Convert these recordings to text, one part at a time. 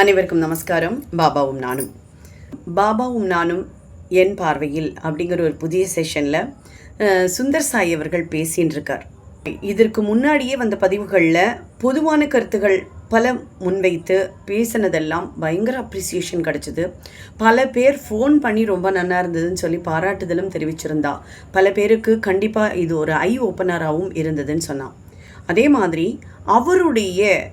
அனைவருக்கும் நமஸ்காரம். பாபாவும் நானும். பாபாவும் நானும் என் பார்வையில் அப்படிங்கிற ஒரு புதிய செஷனில் சுந்தர் சாய் அவர்கள் பேசின்னு இருக்கார் இதற்கு முன்னாடியே வந்த பதிவுகளில் பொதுவான கருத்துகள் பல முன்வைத்து பேசினதெல்லாம் பயங்கர அப்ரிசியேஷன் கிடச்சிது. பல பேர் ஃபோன் பண்ணி ரொம்ப நல்லா இருந்ததுன்னு சொல்லி பாராட்டுதலும் தெரிவிச்சிருந்தா. பல பேருக்கு கண்டிப்பாக இது ஒரு ஐ ஓப்பனராகவும் இருந்ததுன்னு சொன்னான். அதே மாதிரி அவருடைய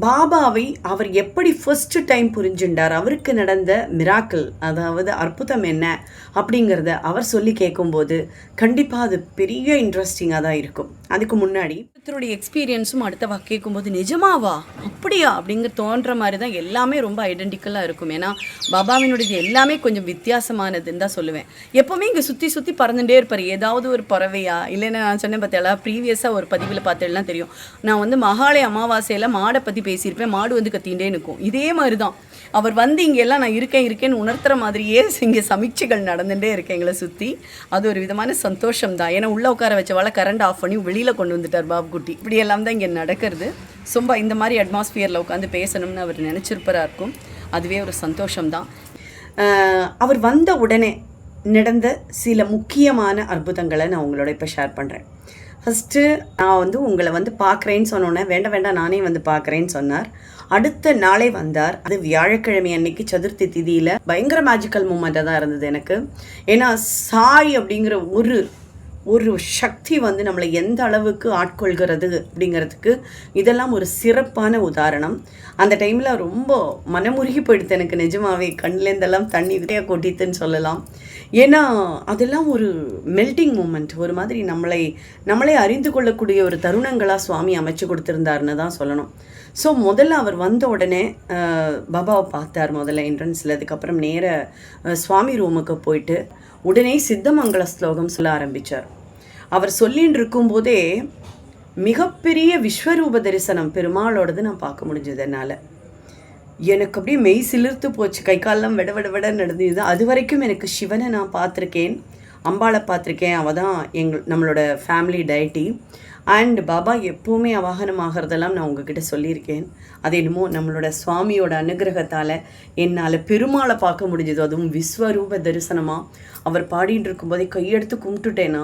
பாபாவை அவர் எப்படி ஃபர்ஸ்ட் டைம் புரிஞ்சுண்டார்? அவருக்கு நடந்த மிராக்கிள் அதாவது அற்புதம் என்ன அப்படிங்கிறத அவர் சொல்லி கேட்கும்போது கண்டிப்பாக அது பெரிய இன்ட்ரெஸ்டிங்காக தான் இருக்கும். அதுக்கு முன்னாடி ஒருத்தருடைய எக்ஸ்பீரியன்ஸும் அடுத்தவா கேட்கும்போது நிஜமாவா? அப்படியா? அப்படிங்கிற தோன்ற மாதிரி தான் எல்லாமே ரொம்ப ஐடென்டிக்கலாக இருக்கும். ஏன்னா பாபாவினுடையது எல்லாமே கொஞ்சம் வித்தியாசமானதுன்னு தான் சொல்லுவேன். எப்போவுமே இங்கே சுற்றி சுற்றி பறந்துட்டே இருப்பார். ஏதாவது ஒரு பறவையா? இல்லைன்னா நான் சொன்னேன் பார்த்தாலா ப்ரீவியஸாக ஒரு பதிவில் பார்த்தேலாம் தெரியும். நான் வந்து மகாலய அமாவாசையில் மாடை பற்றி பேசியிருப்பேன். மாடு வந்து கத்திகிட்டே நிற்கும். இதே மாதிரி தான். அவர் வந்து இங்கே எல்லாம் நான் இருக்கேன் இருக்கேன்னு உணர்த்துற மாதிரியே இங்கே சமீட்சைகள் நடந்துகிட்டே இருக்கேன் எங்களை சுற்றி அது ஒரு விதமான சந்தோஷம் தான். ஏன்னா உள்ளே உட்கார வச்சவால கரண்ட் ஆஃப் பண்ணி வெளியில் கொண்டு வந்துட்டார் பாபு. குட்டி. இப்படியெல்லாம் தான் இங்கே நடக்கிறது. ரொம்ப இந்த மாதிரி அட்மாஸ்பியரில் உட்காந்து பேசணும்னு அவர் நினச்சிருப்பரா இருக்கும். அதுவே ஒரு சந்தோஷம்தான். அவர் வந்த உடனே நடந்த சில முக்கியமான அற்புதங்களை நான் உங்களோட இப்போ ஷேர் பண்ணுறேன் ஃபஸ்ட்டு நான் வந்து உங்களை வந்து பார்க்குறேன்னு சொன்னோன்னே வேண்டாம் வேண்டாம் நானே வந்து பார்க்குறேன்னு சொன்னார். அடுத்த நாளே வந்தார். அது வியாழக்கிழமை அன்னைக்கு சதுர்த்தி திதியில் பயங்கர மேஜிக்கல் மூமெண்ட்டாக தான் இருந்தது எனக்கு. ஏன்னா சாய் அப்படிங்கிற ஒரு ஒரு சக்தி வந்து நம்மளை எந்த அளவுக்கு ஆட்கொள்கிறது அப்படிங்கிறதுக்கு இதெல்லாம் ஒரு சிறப்பான உதாரணம். அந்த டைமில் ரொம்ப மனமுருகி போயிடுது எனக்கு நிஜமாவே கண்ணிலேருந்தெல்லாம் தண்ணி நிறைய கொட்டித்துன்னு சொல்லலாம். ஏன்னா அதெல்லாம் ஒரு மெல்டிங் மூமெண்ட் ஒரு மாதிரி நம்மளை நம்மளே அறிந்து கொள்ளக்கூடிய ஒரு தருணங்களாக சுவாமி அமைச்சு கொடுத்துருந்தாருன்னு தான் சொல்லணும். ஸோ முதல்ல அவர் வந்த உடனே பாபாவை பார்த்தார் முதல்ல என்ட்ரன்ஸில் அதுக்கப்புறம் நேர சுவாமி ரூமுக்கு போயிட்டு உடனே சித்தமங்கல ஸ்லோகம் சொல்ல ஆரம்பித்தார் அவர் சொல்லின்னு இருக்கும்போதே மிகப்பெரிய விஸ்வரூப தரிசனம் பெருமாளோடது நான் பார்க்க முடிஞ்சது என்னால். எனக்கு அப்படியே மெய் சிலிர்த்து போச்சு. கை காலெல்லாம் விட விட விட நடந்தது. அது வரைக்கும் எனக்கு சிவனை நான் பார்த்துருக்கேன் அம்பாளை பார்த்துருக்கேன். அவள் தான் எங்கள் நம்மளோட ஃபேமிலி டயட்டி அண்ட் பாபா எப்போவுமே அவாகனம் ஆகிறதெல்லாம் நான் உங்ககிட்ட சொல்லியிருக்கேன். அது என்னமோ நம்மளோட சுவாமியோட அனுகிரகத்தால் என்னால் பெருமாளை பார்க்க முடிஞ்சது. அதுவும் விஸ்வரூப தரிசனமாக அவர் பாடிட்டு இருக்கும்போதே கையெடுத்து கும்பிட்டுட்டேன்னா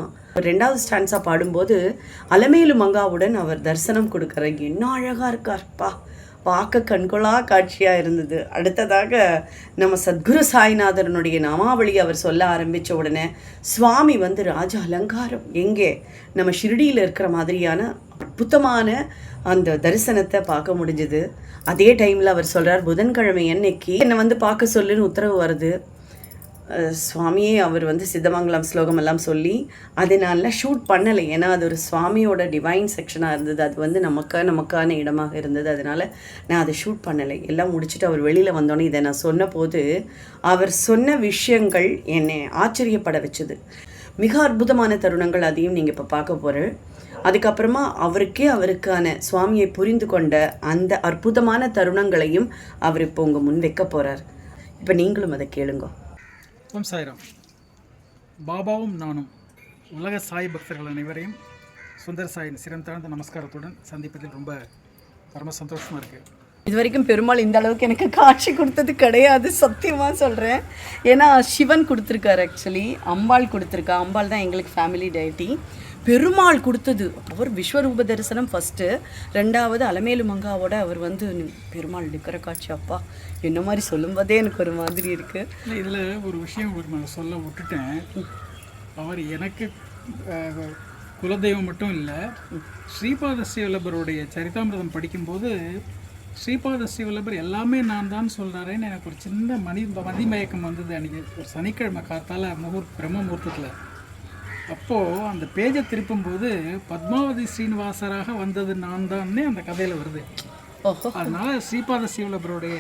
ரெண்டாவது ஸ்டான்ஸாக பாடும்போது அலமேலு மங்காவுடன் அவர் தரிசனம் கொடுக்குற என்ன அழகாக இருக்கார்ப்பா. பார்க்க கண்கொள்ளா காட்சியாக இருந்தது. அடுத்ததாக நம்ம சத்குரு சாய்நாதரனுடைய நாமாவளி அவர் சொல்ல ஆரம்பித்த உடனே சுவாமி வந்து ராஜ அலங்காரம் எங்கே? நம்ம ஷிரடியில் இருக்கிற மாதிரியான அற்புதமான அந்த தரிசனத்தை பார்க்க முடிஞ்சுது. அதே டைமில் அவர் சொல்கிறார் புதன்கிழமை அன்னைக்கு என்னை வந்து பார்க்க சொல்லுன்னு உத்தரவு வருது. சுவாமியே அவர் வந்து சித்தமங்கலம் ஸ்லோகம் எல்லாம் சொல்லி அதை நான்லாம் ஷூட் பண்ணலை. ஏன்னா அது ஒரு சுவாமியோட டிவைன் செக்ஷனாக இருந்தது. அது வந்து நமக்கா நமக்கான இடமாக இருந்தது. அதனால் நான் அதை ஷூட் பண்ணலை. எல்லாம் முடிச்சுட்டு அவர் வெளியில் வந்தோன்னே இதை நான் சொன்ன போது அவர் சொன்ன விஷயங்கள் என்னை ஆச்சரியப்பட வச்சுது. மிக அற்புதமான தருணங்கள் அதையும் நீங்கள் இப்போ பார்க்க போகிற அதுக்கப்புறமா அவருக்கே அவருக்கான சுவாமியை புரிந்து கொண்ட அந்த அற்புதமான தருணங்களையும் அவர் இப்போ உங்கள் முன் வைக்க போகிறார் இப்போ நீங்களும் அதை கேளுங்க. ஓம் சாய்ராம். பாபாவும் நானும் உலக சாய் பக்தர்கள் அனைவரையும் சுந்தர் சாயின் சிரம் தாழ்ந்த நமஸ்காரத்துடன் சந்திப்பதில் ரொம்ப பரம சந்தோஷமாக இருக்குது இது வரைக்கும் பெருமாள் இந்த அளவுக்கு எனக்கு காட்சி கொடுத்தது கிடையாது சத்தியமாக சொல்கிறேன் ஏன்னா சிவன் கொடுத்துருக்காரு ஆக்சுவலி அம்பாள் கொடுத்துருக்கா. அம்பாள் தான் எங்களுக்கு ஃபேமிலி டைட்டி பெருமாள் கொடுத்தது. அவர் விஸ்வரூப தரிசனம் ஃபஸ்ட்டு ரெண்டாவது அலமேலு மங்காவோட அவர் வந்து பெருமாள் நிற்கிற காட்சி அப்பா. என்ன மாதிரி சொல்லும்போதே எனக்கு ஒரு மாதிரி இருக்குது இதில் ஒரு விஷயம் ஒரு நான் சொல்ல விட்டுட்டேன். அவர் எனக்கு குலதெய்வம் மட்டும் இல்லை ஸ்ரீபாத சிவலபருடைய சரிதாமிரதம் படிக்கும்போது ஸ்ரீபாத சிவலபர் எல்லாமே நான் தான் சொல்கிறாரேன்னு எனக்கு ஒரு சின்ன மணி மதிமயக்கம் வந்தது அன்றைக்கி ஒரு சனிக்கிழமை காத்தால முகூர் பிரம்ம முகூர்த்தத்தில். அப்போது அந்த பேஜை திருப்பும்போது பத்மாவதி ஸ்ரீனிவாசராக வந்தது நான் தான்னே அந்த கதையில் வருது. அதனால ஸ்ரீபாத சிவலபருடைய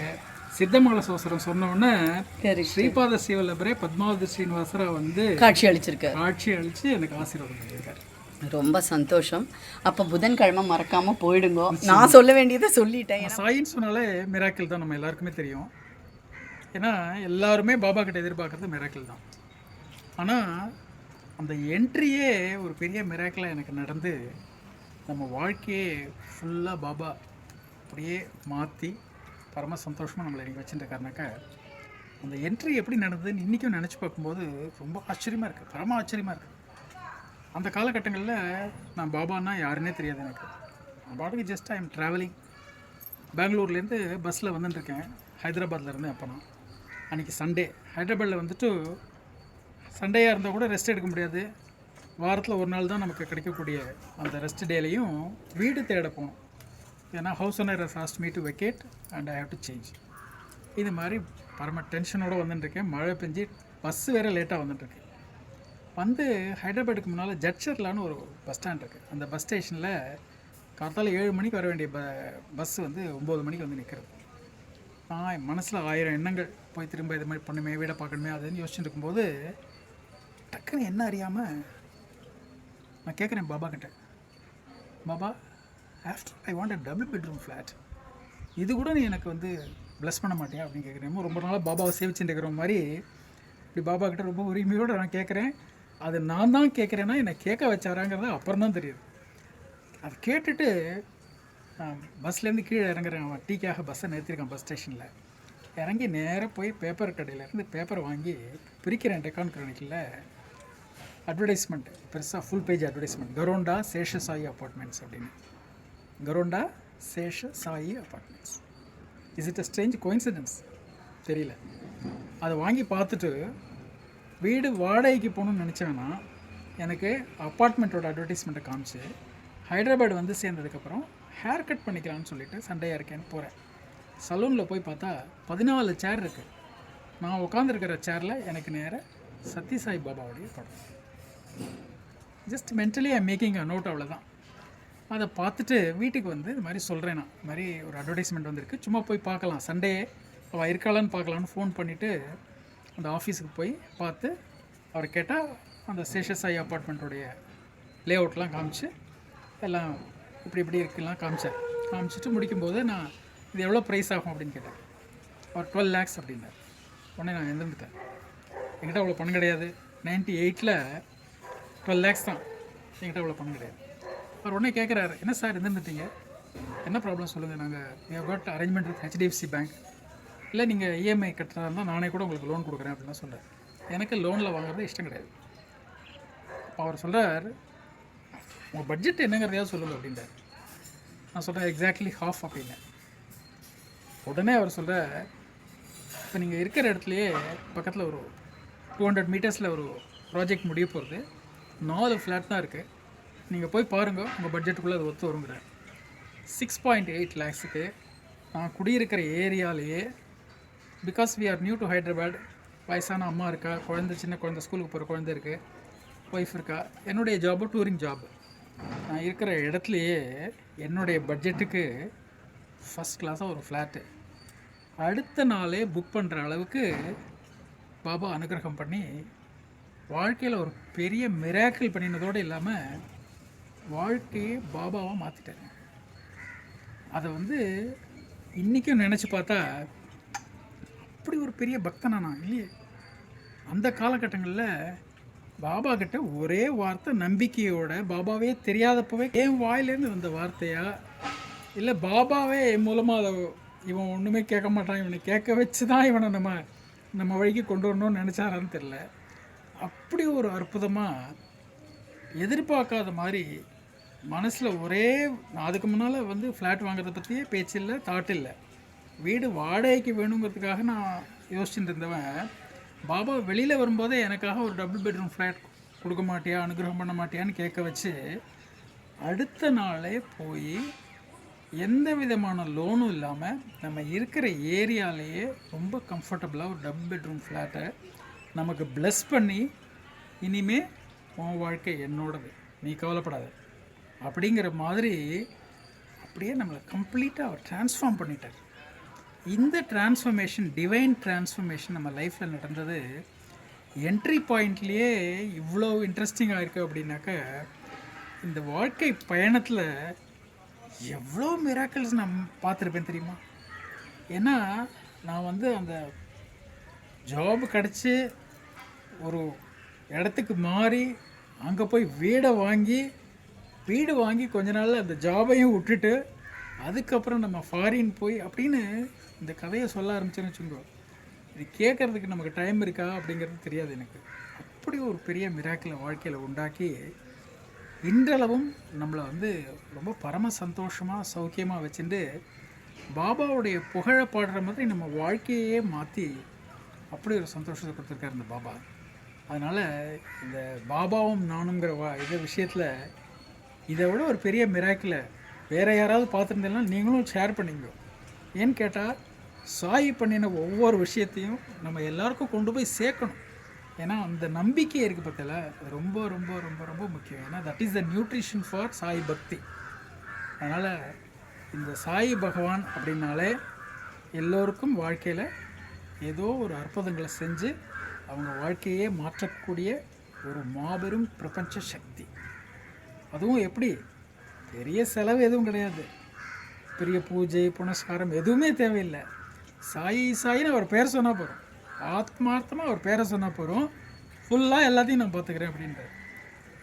சித்தமங்கல சோசரம் சொன்ன உடனே சரி. ஸ்ரீபாத சிவலபரே பத்மாவதி ஸ்ரீனிவாசரா வந்து காட்சி அளிச்சிருக்காரு. ஆட்சி அளித்து எனக்கு ஆசீர்வாதம் பண்ணியிருக்காரு. ரொம்ப சந்தோஷம். அப்போ புதன்கிழமை மறக்காமல் போயிடுங்க. நான் சொல்ல வேண்டியதை சொல்லிட்டேன். சாயின்னு சொன்னாலே மிராக்கிள் தான் நம்ம எல்லாருக்குமே தெரியும். ஏன்னா எல்லாருமே பாபா கிட்ட எதிர்பார்க்கறது மிராக்கிள் தான். ஆனால் அந்த என்ட்ரியே ஒரு பெரிய மிராக்கலாக எனக்கு நடந்து நம்ம வாழ்க்கையே ஃபுல்லாக பாபா அப்படியே மாற்றி பரம சந்தோஷமாக நம்மளை இன்றைக்கி வச்சுருக்காருனாக்கா அந்த என்ட்ரி எப்படி நடந்ததுன்னு இன்றைக்கும் நினச்சி பார்க்கும்போது ரொம்ப ஆச்சரியமாக இருக்குது பரம ஆச்சரியமாக இருக்குது அந்த காலகட்டங்களில் நான் பாபான்னா யாருன்னே தெரியாது எனக்கு. நான் பாட்டுக்கு ஜஸ்ட் ஐ எம் ட்ராவலிங் பெங்களூர்லேருந்து பஸ்ஸில் வந்துட்டுருக்கேன். ஹைதராபாத்தில் இருந்தேன் அப்போ நான் அன்றைக்கி சண்டே ஹைதராபாத்தில் வந்துட்டு சண்டையாக இருந்தால் கூட ரெஸ்ட் எடுக்க முடியாது. வாரத்தில் ஒரு நாள் தான் நமக்கு கிடைக்கக்கூடிய அந்த ரெஸ்ட் டேலையும் வீடு தேட போகணும். ஏன்னா house owner forced me to vacate and I have to change இது மாதிரி பரம டென்ஷனோடு வந்துட்டுருக்கேன் மழை பெஞ்சு பஸ்ஸு வேறு லேட்டாக வந்துட்டுருக்கு வந்து ஹைதராபாத்துக்கு முன்னால் ஜட்சர்லான்னு ஒரு பஸ் ஸ்டாண்ட் இருக்குது அந்த பஸ் ஸ்டேஷனில் காத்தால ஏழு மணிக்கு வர வேண்டிய ப பஸ் வந்து ஒம்பது மணிக்கு வந்து நிற்கிறது நான் மனசில் ஆயிரம் எண்ணங்கள். போய் திரும்ப இது மாதிரி பண்ணுமே வீடை பார்க்கணுமே அதுன்னு யோசிச்சுட்டு இருக்கும்போது டக்குன்னு என்ன அறியாமல் நான் கேட்குறேன் பாபா கிட்ட. Baba after I want a double bedroom flat இது கூட நீ எனக்கு வந்து ப்ளஸ் பண்ண மாட்டியா அப்படின்னு கேட்குறேன் ரொம்ப நாளாக பாபாவை சேவிச்சுட்டு இருக்கிற மாதிரி இப்படி பாபா கிட்ட ரொம்ப உரிமையோடு நான் கேட்குறேன் அது நான் தான் கேட்குறேன்னா என்னை கேட்க வச்சாராங்கிறது அப்புறம் தான் தெரியுது. அது கேட்டுட்டு பஸ்லேருந்து கீழே இறங்குறேன். அவன் டீக்காக பஸ்ஸை நிறுத்திருக்கான் பஸ் ஸ்டேஷனில் இறங்கி நேராக போய் பேப்பர் கடையிலேருந்து பேப்பர் வாங்கி பிரிக்கிறேன் டெக்கான் கிரானிக்கில் அட்வர்டைஸ்மெண்ட் பெருசாக full page advertisement Karonda Sesha Sai apartments அப்படின்னு. Karonda Sesha Sai apartments is it a strange coincidence தெரியல. அதை வாங்கி பார்த்துட்டு வீடு வாடகைக்கு போகணும்னு நினச்சாங்கன்னா எனக்கு அப்பார்ட்மெண்ட்டோட அட்வர்டைஸ்மெண்ட்டை காமிச்சு ஹைதராபாத் வந்து சேர்ந்ததுக்கப்புறம் ஹேர் கட் பண்ணிக்கலாம்னு சொல்லிட்டு சண்டையாக இருக்கேன்னு போகிறேன் சலூனில் போய் பார்த்தா பதினாலு சேர் இருக்குது நான் உட்காந்துருக்கிற சேரில் எனக்கு நேராக சத்யசாய் பாபாவுடைய படம். Just mentally I making a note அவ்வளோதான் அதை பார்த்துட்டு வீட்டுக்கு வந்து இது மாதிரி சொல்கிறேன் நான். இது மாதிரி ஒரு அட்வர்டைஸ்மெண்ட் வந்திருக்கு. சும்மா போய் பார்க்கலாம். சண்டே அவள் இருக்காளான்னு பார்க்கலான்னு ஃபோன் பண்ணிவிட்டு அந்த ஆஃபீஸுக்கு போய் பார்த்து அவர் கேட்டால் அந்த சேஷசாய் அப்பார்ட்மெண்ட்டோடைய லே அவுட்லாம் காமிச்சு எல்லாம் இப்படி இப்படி இருக்குலாம் காமிச்சார் காமிச்சிட்டு முடிக்கும்போது நான் இது எவ்வளோ ப்ரைஸ் ஆகும் அப்படின்னு கேட்டேன். அவர் டுவெல் லேக்ஸ் அப்படின்னார். உடனே நான் எழுந்துட்டேன் என்கிட்ட அவ்வளோ பணம் கிடையாது. நைன்ட்டி எயிட்டில் டுவெல் லேக்ஸ் தான் என்கிட்ட அவ்வளோ பணம் கிடையாது. அவர் உடனே கேட்குறாரு என்ன சார் இருந்துட்டீங்க என்ன ப்ராப்ளம் சொல்லுங்கள் நாங்கள் we got arrangement with HDFC bank இல்லை நீங்கள் இஎம்ஐ கட்டுறதா இருந்தால் நானே கூட உங்களுக்கு லோன் கொடுக்குறேன் அப்படின்லாம் சொல்கிறேன் எனக்கு லோனில் வாங்குறது இஷ்டம் கிடையாது. அப்போ அவர் சொல்கிறார் உங்கள் பட்ஜெட் என்னங்கிறதையாவது சொல்லுங்கள் அப்படின்றார். நான் சொல்கிறேன் எக்ஸாக்ட்லி ஹாஃப் அப்படின்னேன் உடனே அவர் சொல்கிறார் இப்போ நீங்கள் இருக்கிற இடத்துலையே பக்கத்தில் ஒரு டூ ஹண்ட்ரட் மீட்டர்ஸில் ஒரு ப்ராஜெக்ட் முடிய போகிறது நாலு ஃப்ளாட் தான் இருக்குது நீங்கள் போய் பாருங்கள் உங்கள் பட்ஜெட்டுக்குள்ளே அது ஒத்து வருங்கிறார் சிக்ஸ் பாயிண்ட் எயிட் லேக்ஸுக்கு நான் குடியிருக்கிற ஏரியாலேயே because we are new to Hyderabad வயசான அம்மா இருக்கா குழந்த சின்ன குழந்தை ஸ்கூலுக்கு போகிற குழந்தை இருக்குது ஒய்ஃப் இருக்கா என்னுடைய ஜாபு டூரிங் ஜாப் நான் இருக்கிற இடத்துலையே என்னுடைய பட்ஜெட்டுக்கு ஃபஸ்ட் கிளாஸாக ஒரு ஃப்ளாட்டு அடுத்த நாளே புக் பண்ணுற அளவுக்கு பாபா அனுகிரகம் பண்ணி வாழ்க்கையில் ஒரு பெரிய மிராக்கிள் பண்ணினதோடு இல்லாமல் வாழ்க்கையே பாபாவாக மாற்றிட்டாரு அதை வந்து இன்றைக்கும் நினச்சி பார்த்தா அப்படி ஒரு பெரிய பக்தனா நான் இல்லையே. அந்த காலகட்டங்களில் பாபா கிட்ட ஒரே வார்த்தை நம்பிக்கையோட பாபாவே தெரியாதப்பவே என் வாயிலேருந்து வந்த வார்த்தையா? இல்லை பாபாவே என் மூலமாக அதை இவன் ஒன்றுமே கேட்க மாட்டான் இவனை கேட்க வச்சு தான் இவனை நம்ம நம்ம வழிக்கு கொண்டு வரணும்னு நினச்சாரான்னு தெரில அப்படி ஒரு அற்புதமாக எதிர்பார்க்காத மாதிரி மனசில் ஒரே நான் அதுக்கு முன்னால் வந்து ஃப்ளாட் வாங்குறத பற்றியே பேச்சு இல்லை தாட் இல்லை. வீடு வாடகைக்கு வேணுங்கிறதுக்காக நான் யோசிச்சுட்டு இருந்தவன் பாபா வெளியில் வரும்போதே எனக்காக ஒரு டபுள் பெட்ரூம் ஃப்ளாட் கொடுக்க மாட்டியா அனுகிரகம் பண்ண மாட்டியான்னு கேட்க வச்சு அடுத்த நாளே போய் எந்த விதமான லோனும் இல்லாமல் நம்ம இருக்கிற ஏரியாலேயே ரொம்ப கம்ஃபர்டபுளாக ஒரு டபுள் பெட்ரூம் ஃப்ளாட்டை நமக்கு ப்ளஸ் பண்ணி இனிமே உன் வாழ்க்கை என்னோடது. நீ கவலைப்படாத. அப்படிங்கிற மாதிரி அப்படியே நம்மளை கம்ப்ளீட்டாக அவர் ட்ரான்ஸ்ஃபார்ம் பண்ணிட்டார். இந்த டிரான்ஸ்ஃபர்மேஷன் டிவைன் டிரான்ஸ்ஃபர்மேஷன் நம்ம லைஃப்பில் நடந்தது என்ட்ரி பாயிண்ட்லேயே இவ்வளோ இன்ட்ரெஸ்டிங்காக இருக்குது அப்படின்னாக்க இந்த வாழ்க்கை பயணத்தில் எவ்வளோ மிராக்கிள்ஸ் நான் பார்த்துருப்பேன் தெரியுமா? ஏன்னா நான் வந்து அந்த ஜாப் கிடச்சி ஒரு இடத்துக்கு மாறி அங்கே போய் வீடை வாங்கி வீடு வாங்கி கொஞ்ச நாளில் அந்த ஜாபையும் விட்டுட்டு அதுக்கப்புறம் நம்ம ஃபாரின் போய் அப்படின்னு இந்த கதையை சொல்ல ஆரம்பிச்சேன்னு வச்சுக்கோ. இது கேட்குறதுக்கு நமக்கு டைம் இருக்கா அப்படிங்கிறது தெரியாது எனக்கு. அப்படி ஒரு பெரிய மிராக்கிளை வாழ்க்கையில் உண்டாக்கி இன்றளவும் நம்மளை வந்து ரொம்ப பரம சந்தோஷமாக சௌக்கியமாக வச்சுட்டு பாபாவுடைய புகழை பாடுற மாதிரி நம்ம வாழ்க்கையே மாற்றி அப்படி ஒரு சந்தோஷத்தை கொடுத்துருக்காரு இந்த பாபா. அதனால் இந்த பாபாவும் நானுங்கிற வா இது விஷயத்தில் இதை விட ஒரு பெரிய மிராக்கில் வேறு யாராவது பார்த்துருந்தீங்கன்னா நீங்களும் ஷேர் பண்ணிங்க ஏன்னு கேட்டால் சாய் பண்ணின ஒவ்வொரு விஷயத்தையும் நம்ம எல்லாருக்கும் கொண்டு போய் சேர்க்கணும். ஏன்னா அந்த நம்பிக்கை இருக்குது பார்த்தல ரொம்ப ரொம்ப ரொம்ப ரொம்ப முக்கியம். ஏன்னா that is the nutrition for Sai bhakti. அதனால் இந்த சாய் பகவான் அப்படின்னாலே எல்லோருக்கும் வாழ்க்கையில் ஏதோ ஒரு அற்புதங்களை செஞ்சு அவங்க வாழ்க்கையே மாற்றக்கூடிய ஒரு மாபெரும் பிரபஞ்ச சக்தி. அதுவும் எப்படி? பெரிய செலவு எதுவும் கிடையாது. பெரிய பூஜை புனஸ்காரம் எதுவுமே தேவையில்லை. சாயி சாயின்னு அவர் பேர் சொன்னால் போகிறோம் ஆத்மார்த்தமாக அவர் பேரை சொன்னால் போகிறோம் ஃபுல்லாக எல்லாத்தையும் நான் பார்த்துக்கிறேன் அப்படின்றார்.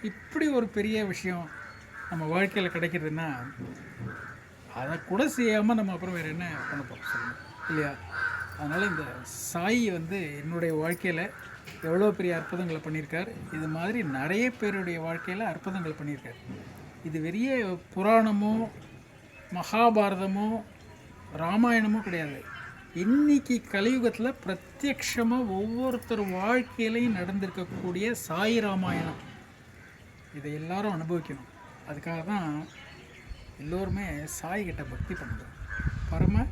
இப்படி ஒரு பெரிய விஷயம் நம்ம வாழ்க்கையில் கிடைக்கிறதுன்னா அதை கூட செய்யாமல் நம்ம அப்புறம் வேறு என்ன பண்ண போகிறோம் சொல்லுங்கள் இல்லையா? அதனால் இந்த சாயி வந்து என்னுடைய வாழ்க்கையில் எவ்வளோ பெரிய அற்புதங்களை பண்ணியிருக்கார். இது மாதிரி நிறைய பேருடைய வாழ்க்கையில் அற்புதங்கள் பண்ணியிருக்கார். இது பெரிய புராணமோ மகாபாரதமோ ராமாயணமோ கிடையாது. இன்னைக்கு கலியுகத்தில் பிரத்யக்ஷமாக ஒவ்வொருத்தர் வாழ்க்கையிலையும் நடந்திருக்கக்கூடிய சாய் ராமாயணம். இதை எல்லாரும் அனுபவிக்கணும். அதுக்காக தான் எல்லோருமே சாய்கிட்ட பக்தி பண்ணுறோம் பரம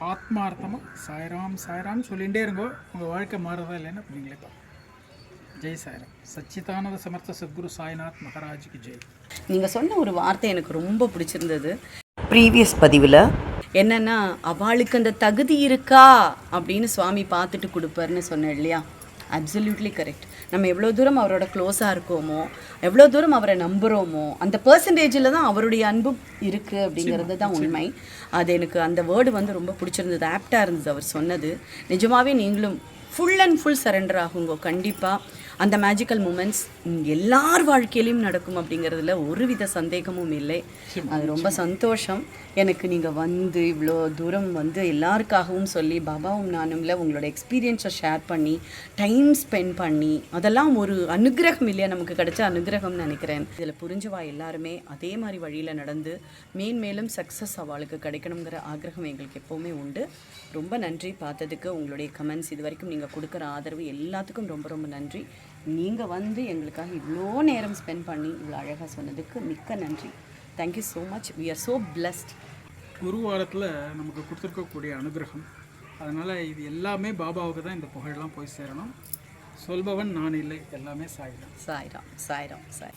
ஆத்மார்த்தமாக சாய்ராம் சாய்ராம் சொல்லிகிட்டே இருங்கோ. உங்கள் வாழ்க்கை மாறுறதா இல்லைன்னு நீங்களே பாருங்க. ஜெய் சாய்ராம். சச்சிதானந்த சமர்த்த சத்குரு சாய்நாத் மகாராஜுக்கு ஜெய். நீங்கள் சொன்ன ஒரு வார்த்தை எனக்கு ரொம்ப பிடிச்சிருந்தது. ப்ரீவியஸ் பதிவில் என்னன்னா அவளுக்கு அந்த தகுதி இருக்கா? அப்படின்னு சுவாமி பார்த்துட்டு கொடுப்பாருன்னு சொன்னேன் இல்லையா? அப்சல்யூட்லி கரெக்ட் நம்ம எவ்வளோ தூரம் அவரோட க்ளோஸாக இருக்கோமோ எவ்வளோ தூரம் அவரை நம்புகிறோமோ அந்த பர்சன்டேஜில் தான் அவருடைய அன்பும் இருக்குது அப்படிங்கிறது தான் உண்மை. அது எனக்கு அந்த வேர்டு வந்து ரொம்ப பிடிச்சிருந்தது ஆப்டாக இருந்தது அவர் சொன்னது. நிஜமாகவே நீங்களும் ஃபுல் அண்ட் ஃபுல் சரண்டர் ஆகுங்க கண்டிப்பாக அந்த மேஜிக்கல் மூமெண்ட்ஸ் எல்லார் வாழ்க்கையிலையும் நடக்கும் அப்படிங்கிறதுல ஒருவித சந்தேகமும் இல்லை. அது ரொம்ப சந்தோஷம். எனக்கு நீங்கள் வந்து இவ்வளோ தூரம் வந்து எல்லாருக்காகவும் சொல்லி பாபாவும் நானும்ல உங்களோட எக்ஸ்பீரியன்ஸை ஷேர் பண்ணி டைம் ஸ்பெண்ட் பண்ணி அதெல்லாம் ஒரு அனுகிரகம் இல்லையா? நமக்கு கிடைச்ச அனுகிரகம்னு நினைக்கிறேன். இதில் புரிஞ்சுவா எல்லாருமே அதே மாதிரி வழியில் நடந்து மேன்மேலும் சக்ஸஸ் அவளுக்கு கிடைக்கணுங்கிற ஆகிரகம் எங்களுக்கு எப்போவுமே உண்டு. ரொம்ப நன்றி. பார்த்ததுக்கு உங்களுடைய கமெண்ட்ஸ் இது வரைக்கும் நீங்கள் கொடுக்குற ஆதரவு எல்லாத்துக்கும் ரொம்ப ரொம்ப நன்றி. நீங்கள் வந்து எங்களுக்காக இவ்வளோ நேரம் ஸ்பெண்ட் பண்ணி இவ்வளோ அழகாக சொன்னதுக்கு மிக்க நன்றி. Thank you so much we are so blessed ஒரு வாரத்தில் நமக்கு கொடுத்துருக்கக்கூடிய அனுகிரகம். அதனால் இது எல்லாமே பாபாவுக்கு தான் இந்த புகழெல்லாம் போய் சேரணும். சொல்பவன் நான் இல்லை எல்லாமே சாய்தான் சாய்ராம் சாய்ராம் சாய்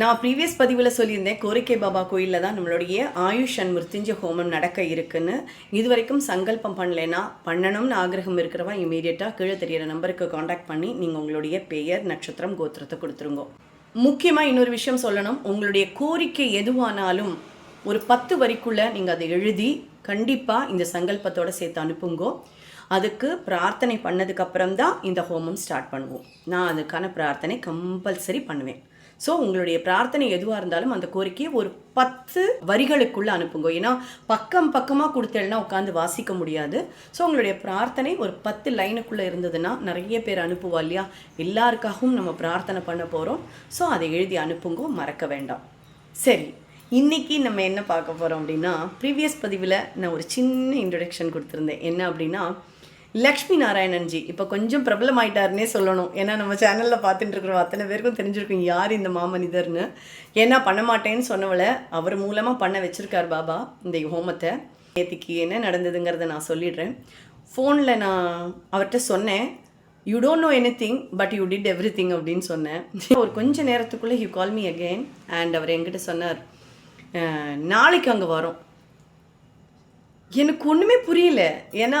நான் ப்ரீவியஸ் பதிவில் சொல்லியிருந்தேன் கோரிக்கை பாபா கோயிலில் தான் நம்மளுடைய ஆயுஷ் அண்ட் மிருத்யுஞ்ச ஹோமம் நடக்க இருக்குன்னு. இது வரைக்கும் சங்கல்பம் பண்ணலைன்னா பண்ணணும்னு ஆகிரகம் இருக்கிறவா இமீடியட்டாக கீழே தெரியிற நம்பருக்கு காண்டாக்ட் பண்ணி நீங்கள் உங்களுடைய பெயர் நட்சத்திரம் கோத்திரத்தை கொடுத்துருங்க. முக்கியமாக இன்னொரு விஷயம் சொல்லணும். உங்களுடைய கோரிக்கை எதுவானாலும் ஒரு பத்து வரிக்குள்ளே நீங்கள் அதை எழுதி கண்டிப்பாக இந்த சங்கல்பத்தோடு சேர்த்து அனுப்புங்கோ. அதுக்கு பிரார்த்தனை பண்ணதுக்கப்புறம் தான் இந்த ஹோமம் ஸ்டார்ட் பண்ணுவோம். நான் அதுக்கான பிரார்த்தனை கம்பல்சரி பண்ணுவேன். ஸோ உங்களுடைய பிரார்த்தனை எதுவாக இருந்தாலும் அந்த கோரிக்கையை ஒரு பத்து வரிகளுக்குள்ளே அனுப்புங்க. ஏன்னா பக்கம் பக்கமாக கொடுத்தேன்னா உட்காந்து வாசிக்க முடியாது. ஸோ உங்களுடைய பிரார்த்தனை ஒரு பத்து லைனுக்குள்ளே இருந்ததுன்னா நிறைய பேர் அனுப்புவா இல்லையா? எல்லாருக்காகவும் நம்ம பிரார்த்தனை பண்ண போகிறோம் ஸோ அதை எழுதி அனுப்புங்க. மறக்க வேண்டாம். சரி. இன்னைக்கு நம்ம என்ன பார்க்க போகிறோம் அப்படின்னா ப்ரீவியஸ் பதிவில் நான் ஒரு சின்ன இன்ட்ரடக்ஷன் கொடுத்துருந்தேன். என்ன அப்படின்னா லக்ஷ்மி நாராயணன்ஜி. இப்போ கொஞ்சம் பிரபலம் ஆயிட்டாருன்னே சொல்லணும். ஏன்னா நம்ம சேனலில் பார்த்துட்டு இருக்கிறோம் அத்தனை பேருக்கும் தெரிஞ்சிருக்கும் யார் இந்த மாமனிதர்னு. ஏன்னா பண்ண மாட்டேன்னு சொன்னவளை அவர் மூலமாக பண்ண வச்சுருக்கார் பாபா இந்த ஹோமத்தை. நேத்திக்கு என்ன நடந்ததுங்கிறத நான் சொல்லிடுறேன். ஃபோனில் நான் அவர்கிட்ட சொன்னேன். You don't know anything but you did everything அப்படின்னு சொன்னேன். ஒரு கொஞ்ச நேரத்துக்குள்ளே you call me again and அவர் என்கிட்ட சொன்னார் நாளைக்கு அங்கே வரோம். எனக்கு ஒன்றுமே புரியல. ஏன்னா